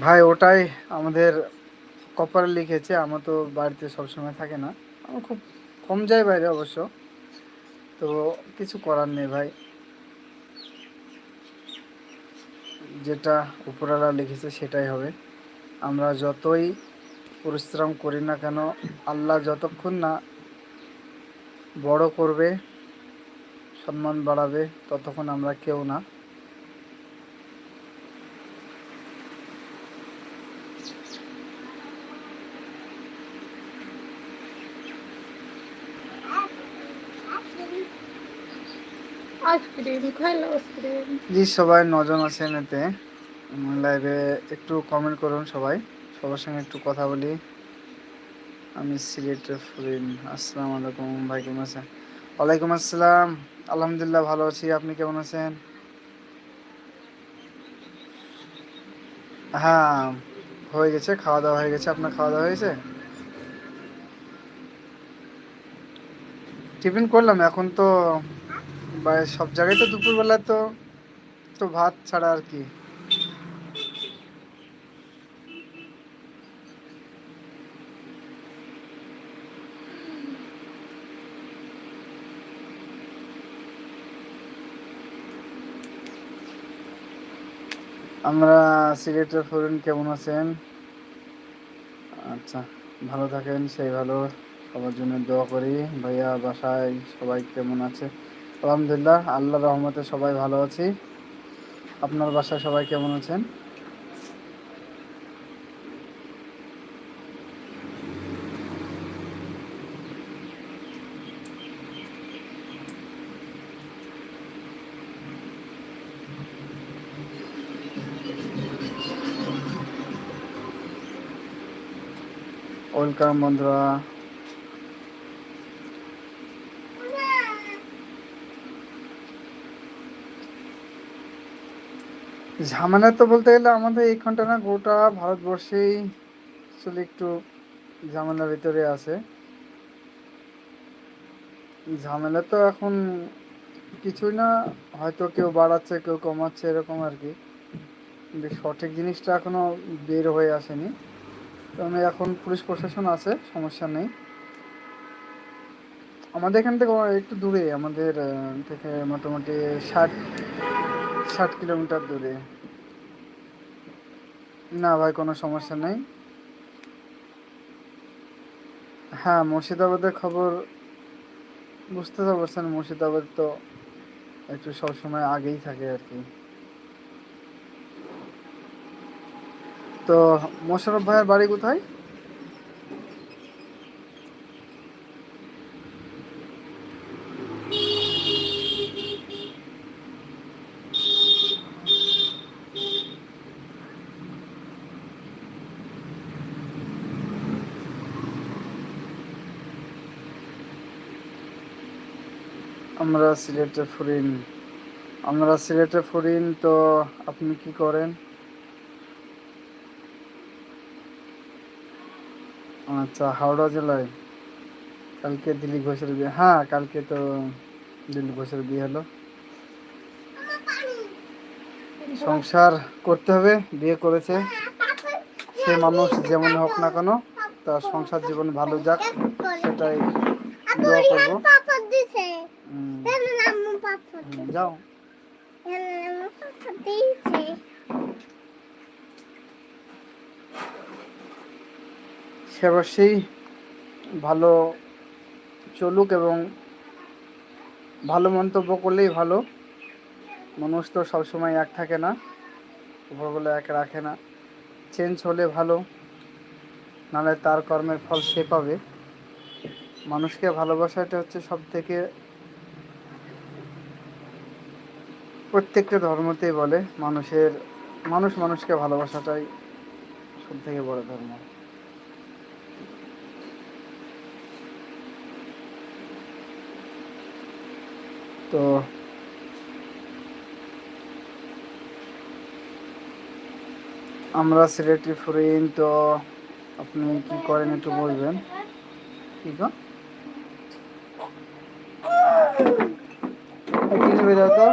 ভাই, ওটাই আমাদের কপালে লিখেছে। আমার তো বাড়িতে সবসময় থাকে না। আমার খুব কম যায় বাইরে অবশ্য। তো কিছু করার নেই ভাই। যেটা উপরওয়ালা লিখেছে সেটাই হবে। আমরা যতই পরিশ্রম করি না কেন, আল্লাহ যতক্ষণ না বড় করবে, সম্মান বাড়াবে, ততক্ষণ আমরা কেউ না। জি, সবাই নজন আছেন এতে লাইভে একটু কমেন্ট করুন সবাই। সবার সঙ্গে একটু কথা বলি। আমি সিলেটের ফরিন। আসসালামু আলাইকুম, ভাই কেমন আছেন? ওয়ালাইকুম আসসালাম। আলহামদুলিল্লাহ ভালো আছি। আপনি কেমন আছেন? হ্যাঁ হয়ে গেছে, খাওয়া দাওয়া হয়ে গেছে। আপনার খাওয়া দাওয়া হয়েছে টিফিন করলাম, এখন তো বা- সব জায়গায় তো দুপুরবেলা তো তো ভাত ছাড়া আর কি। আমরা সিলেটের ফরিন কেমন আছেন? আচ্ছা ভালো থাকেন, সেই ভালো। সবার জন্য দোয়া করি। ভাইয়া, বাসায় সবাই কেমন আছে? আলহামদুলিল্লাহ আল্লাহ রহমতে সবাই ভালো আছি। আপনার বাসায় সবাই কেমন আছেন? ওয়েলকাম বন্ধুরা। ঝামেলা তো বলতে গেলে আমাদের এই ঘণ্টা না গোটা ভারতবর্ষেই আসলে একটু ঝামেলার ভিতরে আছে। ঝামেলা তো এখন কিছুই না, হয়তো কেউ বাড়াচ্ছে, কেউ কমাচ্ছে, এরকম আর কি। সঠিক জিনিসটা এখনও বের হয়ে আসেনি। কারণ এখন পুলিশ প্রশাসন আছে, সমস্যা নেই। আমাদের এখান থেকে একটু দূরে, আমাদের থেকে মোটামুটি ষাট ষাট কিলোমিটার দূরে। না ভাই, কোনো সমস্যা নেই। হ্যাঁ মুর্শিদাবাদের খবর বুঝতে তো পারছেন, মুর্শিদাবাদ তো একটু সবসময় আগেই থাকে আর কি। তো মোশারফ ভাইয়ের বাড়ি কোথায়? আমরা সিলেটে ফরিন। আমরা সিলেটে ফরিন তো আপনি কি করেন? আচ্ছা হাওড়া জেলায়। কালকে দিলীপ ঘোষের বিয়ে। হ্যাঁ কালকে তো দিলীপ ঘোষের বিয়ে হলো। সংসার করতে হবে, বিয়ে করেছে। সে মানুষ যেমন হোক না কেন, তার সংসার জীবন ভালো যাক, সেটাই দোয়া করব। দিছে কেন আম্মু যাও। আম্মু সে অবশ্যই ভালো চলুক এবং ভালো মন্তব্য করলেই ভালো। মানুষ তো সবসময় এক থাকে না উপরগুলো এক রাখে না। চেঞ্জ হলে ভালো নাহলে তার কর্মের ফল সে পাবে। মানুষকে ভালোবাসাটা হচ্ছে সব থেকে প্রত্যেকটা ধর্মতেই বলে, মানুষের, মানুষ মানুষকে ভালোবাসাটাই সব থেকে বড় ধর্ম। তো আমরা সিলেটি ফরিন তো আপনি কি করেন একটু বলবেন? কি গো? এই কিনে বেরো তো